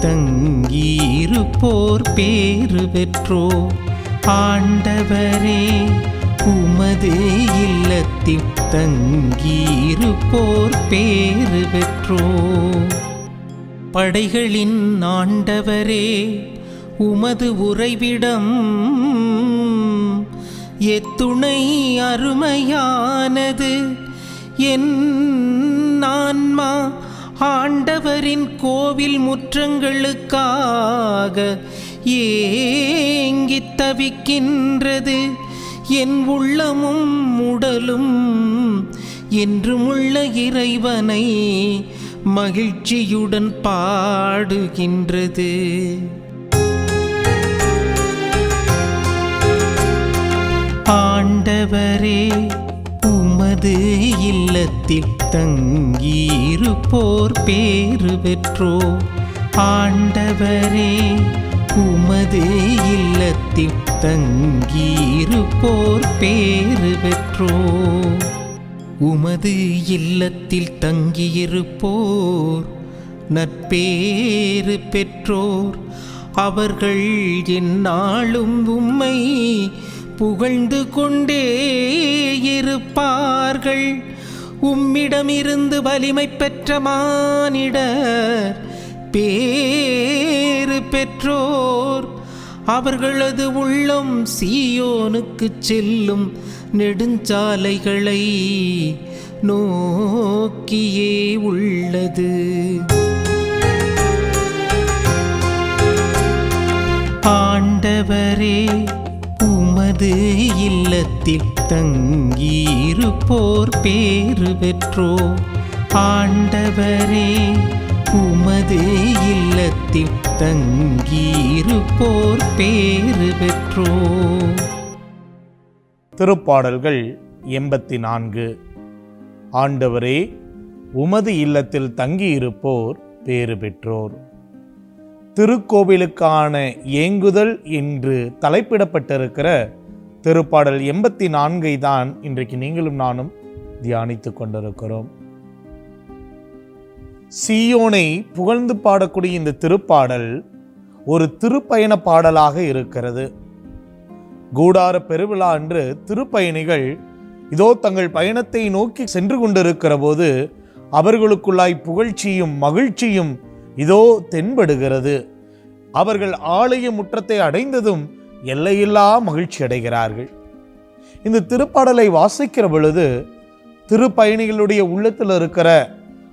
தங்கியிருப்போர் பேறு பெற்றோ? ஆண்டவரே உமது இல்லத்தில் தங்கியிருப்போர் பேறு பெற்றோ? படைகளின் ஆண்டவரே உமது உறைவிடம் எத்துணை அருமையானது. என் ஆன்மா ஆண்டவரின் கோவில் முற்றங்களுக்காக ஏங்கித் தவிக்கின்றது. என் உள்ளமும் உடலும் என்றுமுள்ள இறைவனை மகிழ்ச்சியுடன் பாடுகின்றது. ஆண்டவரே உமது இல்லத்தில் தங்கியிருப்போர் பேறு பெற்றோ? ஆண்டவரே உமது இல்லத்தில் தங்கியிருப்போர் பேறு பெற்றோ? உமது இல்லத்தில் தங்கியிருப்போர் நற்பேறு பெற்றோர். அவர்கள் என்னாலும் உம்மை புகழ்ந்து கொண்டே இருப்பார்கள். உம்மிடமிருந்து வலிமை பெற்ற மானிடர் பேறு பெற்றோர். அவர்களது உள்ளம் சீயோனுக்கு செல்லும் நெடுஞ்சாலைகளை நோக்கியே உள்ளது. ஆண்டவரே உமது இல்லத்தில் தங்கியிருப்போர் பேறு பெற்றோ? ஆண்டவரே உமது இல்லத்தில் தங்கியிருப்போர் பேறு பெற்றோ? திருப்பாடல்கள் எண்பத்தி நான்கு ஆண்டவரே உமது இல்லத்தில் தங்கியிருப்போர் பேறு பெற்றோர். திருக்கோவிலுக்கான ஏங்குதல் என்று தலைப்பிடப்பட்டிருக்கிற திருப்பாடல் எண்பத்தி நான்கை தான் இன்றைக்கு நீங்களும் நானும் தியானித்துக் கொண்டிருக்கிறோம். சியோனை புகழ்ந்து பாடக்கூடிய இந்த திருப்பாடல் ஒரு திருப்பயண பாடலாக இருக்கிறது. கூடார பெருவிழா அன்று திருப்பயணிகள் இதோ தங்கள் பயணத்தை நோக்கி சென்று கொண்டிருக்கிற போது அவர்களுக்குள்ளாய் புகழ்ச்சியும் மகிழ்ச்சியும் இதோ தென்படுகிறது. அவர்கள் ஆலய முற்றத்தை அடைந்ததும் எல்லையில்லா மகிழ்ச்சி அடைகிறார்கள். இந்த திருப்பாடலை வாசிக்கிற பொழுது திருப்பயணிகளுடைய உள்ளத்தில் இருக்கிற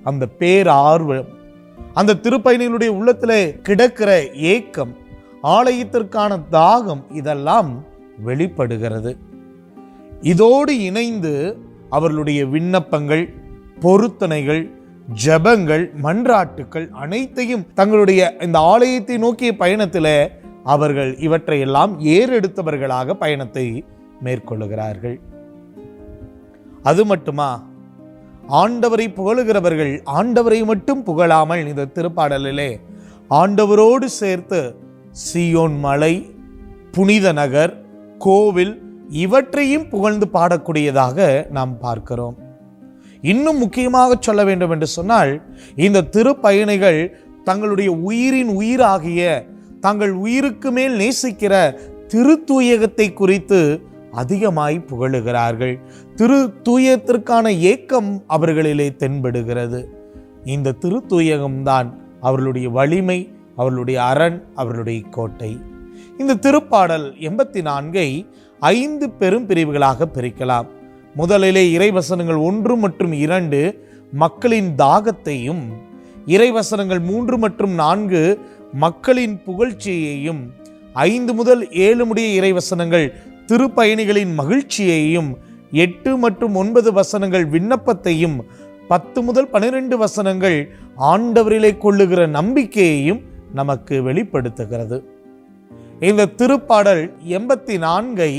அந்த பேரார்வம் அந்த திருப்பயணிகளுடைய உள்ளத்தில் கிடக்கிற ஏக்கம் ஆலயத்திற்கான தாகம் இதெல்லாம் வெளிப்படுகிறது. இதோடு இணைந்து அவர்களுடைய விண்ணப்பங்கள் பொருத்தனைகள் ஜெபங்கள் மன்றாட்டுக்கள் அனைத்தையும் தங்களுடைய இந்த ஆலயத்தை நோக்கிய பயணத்தில் அவர்கள் இவற்றையெல்லாம் ஏறெடுத்தவர்களாக பயணத்தை மேற்கொள்ளுகிறார்கள். அது மட்டுமா? ஆண்டவரை புகழுகிறவர்கள் ஆண்டவரை மட்டும் புகழாமல் இந்த திருப்பாடலிலே ஆண்டவரோடு சேர்த்து சியோன் மலை புனித நகர் கோவில் இவற்றையும் புகழ்ந்து பாடக்கூடியதாக நாம் பார்க்கிறோம். இன்னும் முக்கியமாக சொல்ல வேண்டும் என்று சொன்னால் இந்த திருப்பயணிகள் தங்களுடைய உயிரின் உயிராகிய தங்கள் உயிருக்கு மேல் நேசிக்கிற திருத்தூயகத்தை குறித்து அதிகமாய் புகழுகிறார்கள். திரு தூயத்திற்கான ஏக்கம் அவர்களிலே தென்படுகிறது. இந்த திருத்தூயகம்தான் அவர்களுடைய வலிமை அவர்களுடைய அரண் அவர்களுடைய கோட்டை. இந்த திருப்பாடல் எண்பத்தி நான்கை ஐந்து பெரும் பிரிவுகளாக பிரிக்கலாம். முதலிலே இறைவசனங்கள் ஒன்று மற்றும் இரண்டு மக்களின் தாகத்தையும் இறைவசனங்கள் மூன்று மற்றும் நான்கு மக்களின் புகழ்ச்சியையும் ஐந்து முதல் ஏழு முடிய இறைவசனங்கள் திருப்பயணிகளின் மகிழ்ச்சியையும் எட்டு மற்றும் ஒன்பது வசனங்கள் விண்ணப்பத்தையும் பத்து முதல் பனிரெண்டு வசனங்கள் ஆண்டவரிலே கொள்ளுகிற நம்பிக்கையையும் நமக்கு வெளிப்படுத்துகிறது. இந்த திருப்பாடல் எண்பத்தி நான்கை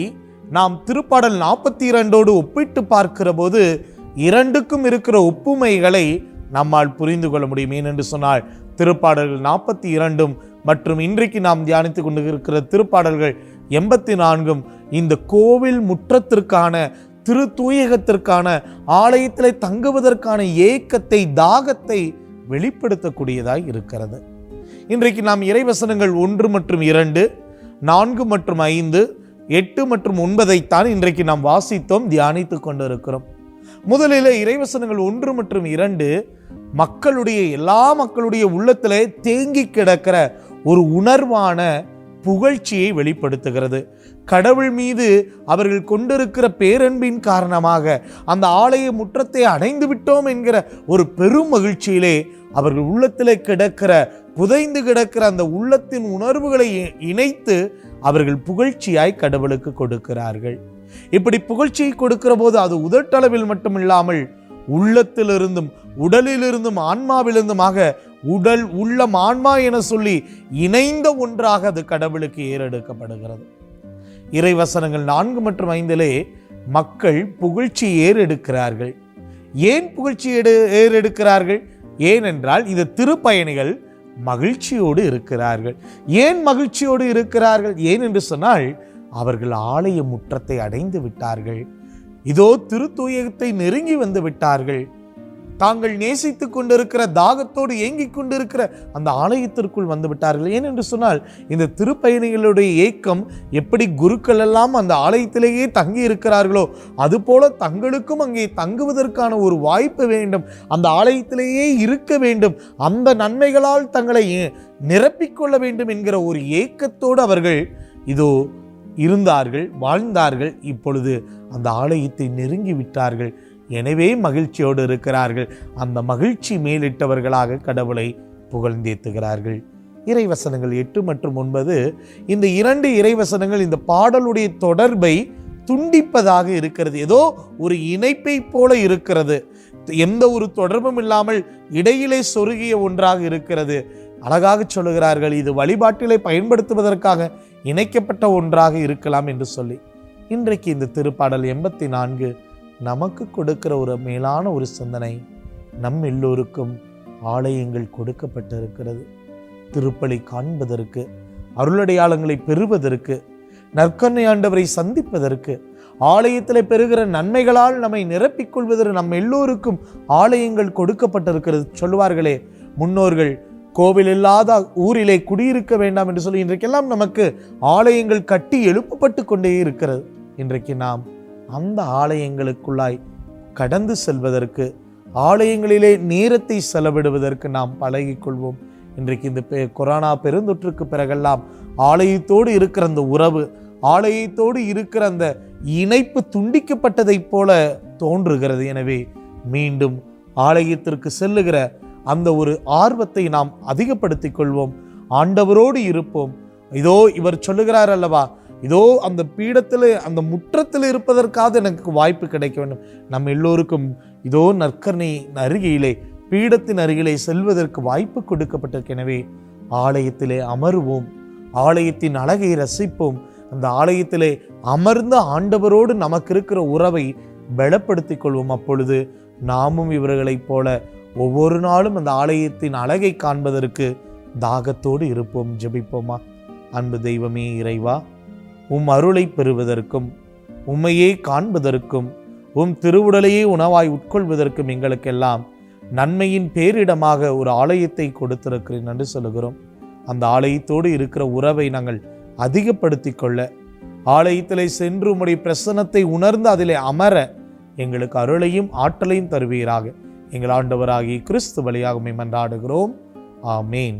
நாம் திருப்பாடல் நாற்பத்தி இரண்டோடு ஒப்பிட்டு பார்க்கிற போது இரண்டுக்கும் இருக்கிற ஒப்புமைகளை நம்மால் புரிந்து கொள்ள முடியும். ஏனென்று சொன்னால் திருப்பாடல்கள் நாற்பத்தி இரண்டும் மற்றும் இன்றைக்கு நாம் தியானித்துக் கொண்டு இருக்கிற திருப்பாடல்கள் எண்பத்தி நான்கும் இந்த கோவில் முற்றத்திற்கான திரு தூயகத்திற்கான ஆலயத்தில் தங்குவதற்கான ஏக்கத்தை தாகத்தை வெளிப்படுத்தக்கூடியதாய் இருக்கிறது. இன்றைக்கு நாம் இறைவசனங்கள் ஒன்று மற்றும் இரண்டு நான்கு மற்றும் ஐந்து எட்டு மற்றும் ஒன்பதைத்தான் இன்றைக்கு நாம் வாசித்தோம் தியானித்துக் கொண்டிருக்கிறோம். முதலில் இறைவசனங்கள் ஒன்று மற்றும் இரண்டு மக்களுடைய எல்லா மக்களுடைய உள்ளத்திலே தேங்கி கிடக்கிற ஒரு உணர்வான புகழ்ச்சியை வெளிப்படுத்துகிறது. கடவுள் மீது அவர்கள் கொண்டிருக்கிற பேரன்பின் காரணமாக அந்த ஆலய முற்றத்தை அடைந்து விட்டோம் என்கிற ஒரு பெரும் மகிழ்ச்சியிலே அவர்கள் உள்ளத்தில் கிடக்கிற புதைந்து கிடக்கிற அந்த உள்ளத்தின் உணர்வுகளை இ- இணைத்து அவர்கள் புகழ்ச்சியாய் கடவுளுக்கு கொடுக்கிறார்கள். இப்படி புகழ்ச்சியை கொடுக்கிற போது அது உதட்டளவில் மட்டுமில்லாமல் உள்ளத்திலிருந்தும் உடலிலிருந்தும் ஆன்மாவிலிருந்துமாக உடல் உள்ளம் ஆன்மா என சொல்லி இணைந்த ஒன்றாக அது கடவுளுக்கு ஏறெடுக்கப்படுகிறது. இறைவசனங்கள் நான்கு மற்றும் ஐந்திலே மக்கள் புகழ்ச்சி ஏறெடுக்கிறார்கள். ஏன் புகழ்ச்சி எடு ஏறெடுக்கிறார்கள்? ஏனென்றால் இந்த திருப்பயணிகள் மகிழ்ச்சியோடு இருக்கிறார்கள். ஏன் மகிழ்ச்சியோடு இருக்கிறார்கள்? ஏன் என்று சொன்னால் அவர்கள் ஆலய முற்றத்தை அடைந்து விட்டார்கள். இதோ திருத்தூயகத்தை நெருங்கி வந்து விட்டார்கள். தாங்கள் நேசித்துக் கொண்டிருக்கிற தாகத்தோடு ஏங்கிக் கொண்டிருக்கிற அந்த ஆலயத்திற்குள் வந்து விட்டார்கள். ஏனென்று சொன்னால் இந்த திருப்பயணிகளுடைய ஏக்கம் எப்படி குருக்கள் எல்லாம் அந்த ஆலயத்திலேயே தங்கி இருக்கிறார்களோ அதுபோல தங்களுக்கும் அங்கே தங்குவதற்கான ஒரு வாய்ப்பு வேண்டும். அந்த ஆலயத்திலேயே இருக்க வேண்டும். அந்த நன்மைகளால் தங்களை நிரப்பிக்கொள்ள வேண்டும் என்கிற ஒரு ஏக்கத்தோடு அவர்கள் இதோ இருந்தார்கள் வாழ்ந்தார்கள். இப்பொழுது அந்த ஆலயத்தை நெருங்கி விட்டார்கள். எனவே மகிழ்ச்சியோடு இருக்கிறார்கள். அந்த மகிழ்ச்சி மேலிட்டவர்களாக கடவுளை புகழ்ந்தேத்துகிறார்கள். இறைவசனங்கள் எட்டு மற்றும் ஒன்பது இந்த இரண்டு இறைவசனங்கள் இந்த பாடலுடைய தொடர்பை துண்டிப்பதாக இருக்கிறது. ஏதோ ஒரு இணைப்பை போல இருக்கிறது. எந்த ஒரு தொடர்பும் இல்லாமல் இடையிலே சொருகிய ஒன்றாக இருக்கிறது. அழகாக சொல்லுகிறார்கள் இது வழிபாட்டிலே பயன்படுத்துவதற்காக இணைக்கப்பட்ட ஒன்றாக இருக்கலாம் என்று சொல்லி. இன்றைக்கு இந்த திருப்பாடல் எண்பத்தி நான்கு நமக்கு கொடுக்கிற ஒரு மேலான ஒரு சிந்தனை நம் எல்லோருக்கும் ஆலயங்கள் கொடுக்கப்பட்டிருக்கிறது. திருப்பலி காண்பதற்கு அருளடையாளங்களை பெறுவதற்கு நற்கண்ணை ஆண்டவரை சந்திப்பதற்கு ஆலயத்தில் பெறுகிற நன்மைகளால் நம்மை நிரப்பிக் கொள்வதற்கு நம் எல்லோருக்கும் ஆலயங்கள் கொடுக்கப்பட்டிருக்கிறது. சொல்லுவார்களே முன்னோர்கள் கோவில் இல்லாத ஊரிலே குடியிருக்க வேண்டாம் என்று சொல்லி இன்றைக்கெல்லாம் நமக்கு ஆலயங்கள் கட்டி எழுப்பப்பட்டு கொண்டே இருக்கிறது. இன்றைக்கு நாம் அந்த ஆலயங்களுக்குள்ளாய் கடந்து செல்வதற்கு ஆலயங்களிலே நேரத்தை செலவிடுவதற்கு நாம் பழகிக்கொள்வோம். இன்றைக்கு இந்த பெ- கொரோனா பெருந்தொற்றுக்கு பிறகெல்லாம் ஆலயத்தோடு இருக்கிற அந்த உறவு ஆலயத்தோடு இருக்கிற அந்த இணைப்பு துண்டிக்கப்பட்டதைப் போல தோன்றுகிறது. எனவே மீண்டும் ஆலயத்திற்கு செல்லுகிற அந்த ஒரு ஆர்வத்தை நாம் அதிகப்படுத்திக் கொள்வோம். ஆண்டவரோடு இருப்போம். இதோ இவர் சொல்லுகிறார் அல்லவா? இதோ அந்த பீடத்தில் அந்த முற்றத்தில் இருப்பதற்காக எனக்கு வாய்ப்பு கிடைக்க வேண்டும். நம் எல்லோருக்கும் இதோ நற்கரணை அருகிலே பீடத்தின் அருகிலே செல்வதற்கு வாய்ப்பு கொடுக்கப்பட்டிருக்கு. எனவே ஆலயத்திலே அமருவோம். ஆலயத்தின் அழகை ரசிப்போம். அந்த ஆலயத்திலே அமர்ந்த ஆண்டவரோடு நமக்கு இருக்கிற உறவை பலப்படுத்திக் கொள்வோம். அப்பொழுது நாமும் இவர்களைப் போல ஒவ்வொரு நாளும் அந்த ஆலயத்தின் அழகை காண்பதற்கு தாகத்தோடு இருப்போம் ஜெபிப்போமா? அன்பு தெய்வமே இறைவா உம் அருளை பெறுவதற்கும் உம்மையே காண்பதற்கும் உம் திருவுடலையே உணவாய் உட்கொள்வதற்கும் எங்களுக்கெல்லாம் நன்மையின் பேரிடமாக ஒரு ஆலயத்தை கொடுத்திருக்கிறேன் என்று சொல்லுகிறோம். அந்த ஆலயத்தோடு இருக்கிற உறவை நாங்கள் அதிகப்படுத்திக் கொள்ள ஆலயத்திலே சென்று உம்முடைய பிரசன்னத்தை உணர்ந்து அதிலே அமர எங்களுக்கு அருளையும் ஆற்றலையும் தருவீராக. எங்கள் ஆண்டவராகி கிறிஸ்து வழியாக உம்மை மன்றாடுகிறோம் ஆமேன்.